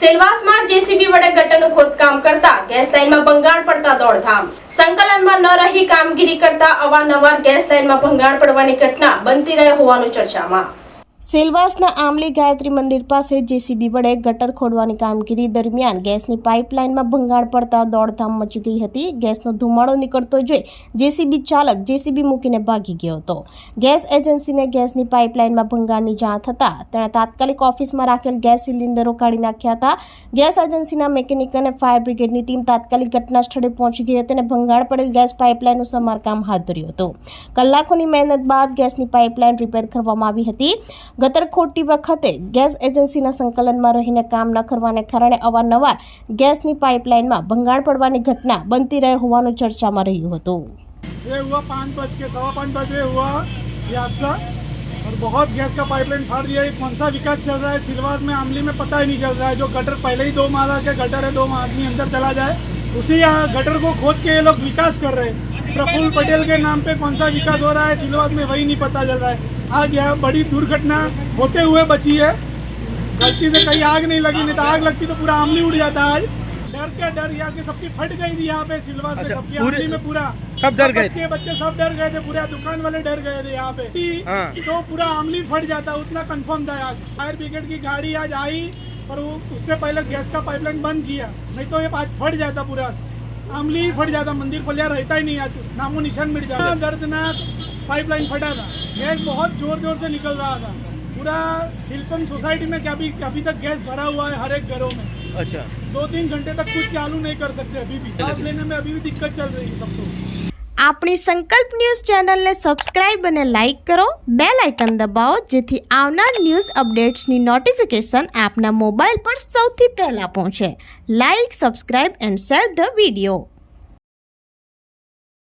સેલવાસમાં JCB વડે ગટરનું ખોદકામ કરતા ગેસ લાઇનમાં ભંગાણ પડતા દોડધામ સંકલનમાં ન રહી કામગીરી કરતા અવારનવાર ગેસ લાઇનમાં ભંગાણ પડવાની ઘટના બનતી રહે હોવાનું ચર્ચામાં સેલવાસના આમલી ગાયત્રી મંદિર પાસે જેસીબી વડે ગટર ખોડવાની કામગીરી દરમિયાન ગેસની પાઇપલાઇનમાં ભંગાણ પડતા દોડધામ મચી ગઈ હતી ગેસનો ધુમાડો નીકળતો જોઈ જેસીબી ચાલક જેસીબી મૂકીને ભાગી ગયો હતો ગેસ એજન્સીને ગેસની પાઇપલાઇનમાં ભંગાણની જાણ થતાં તેણે તાત્કાલિક ઓફિસમાં રાખેલ ગેસ સિલિન્ડરો કાઢી નાખ્યા હતા ગેસ એજન્સીના મેકેનિક અને ફાયર બ્રિગેડની ટીમ તાત્કાલિક ઘટના સ્થળે પહોંચી ગઈ હતી અને ભંગાણ પડેલ ગેસ પાઇપલાઇનનું સમારકામ હાથ ધર્યું હતું કલાકોની મહેનત બાદ ગેસની પાઇપલાઇન રિપેર કરવામાં આવી હતી गटर खोदी વખતે ગેસ એજન્સીના સંકલનમાં રહીને કામ ન કરવાને કારણે અવા નવા ગેસની પાઇપલાઇનમાં ભંગાણ પડવાની ઘટના બનતી રહેવાનો ચર્ચામાં રહ્યો હતો જે हुआ 5:00 કલાક કે 5:30 કલાકે ہوا આ છે અને બહુત ગેસ કા પાઇપલાઇન ફાટ ગયા એ કંસા વિકાસ ચલ રહા છે સિલવાડમાં આમલીમાં પતાઈ નહી ચલ રહા છે જો ગટર પહેલા જ 2 માળા કે ગટર હે 2 આદમી અંદર ચાલા જાય ઉસી આ ગટર કો ખોદકે યે લોક વિકાસ કર રહે પ્રફુલ પટેલ કે નામ પે કંસા વિકાસ હો રહા છે સિલવાડમાં વહી નહી પતાઈ ચલ રહા છે आज यह बड़ी दुर्घटना होते हुए बची है गलती से कहीं आग नहीं लगी नहीं तो आग लगती तो पूरा आमली उड़ जाता आज डर के डर यहाँ के सबकी फट गई थी यहाँ पे सिलवा अच्छा, सबकी आमली में पूरा सब डर गए बच्चे बच्चे सब डर गए थे पूरा दुकान वाले डर गए थे यहाँ पे हाँ। तो पूरा आमली फट जाता उतना कंफर्म था आज फायर ब्रिगेड की गाड़ी आज आई और वो उससे पहले गैस का पाइपलाइन बंद किया नहीं तो ये आज फट जाता पूरा आमली फट जाता मंदिर पलिया रहता ही नहीं आज नामो निशान मिट जाता दर्दनाक पाइपलाइन फटा था गैस बहुत जोर जोर से निकल रहा था पूरा शिल्पम सोसाइटी में क्या भी अभी तक गैस भरा हुआ है हर एक घरों में अच्छा दो तीन घंटे तक कुछ चालू नहीं कर सकते अभी भी सांस लेने में अभी भी दिक्कत चल रही है सबको આપણી સંકલ્પ ન્યૂઝ ચેનલને સબસ્ક્રાઇબ અને લાઇક કરો બે લાઇકન દબાવો જેથી આવનાર ન્યૂઝ અપડેટ્સની નોટિફિકેશન આપના મોબાઈલ પર સૌથી પહેલા પહોંચે like subscribe and share the video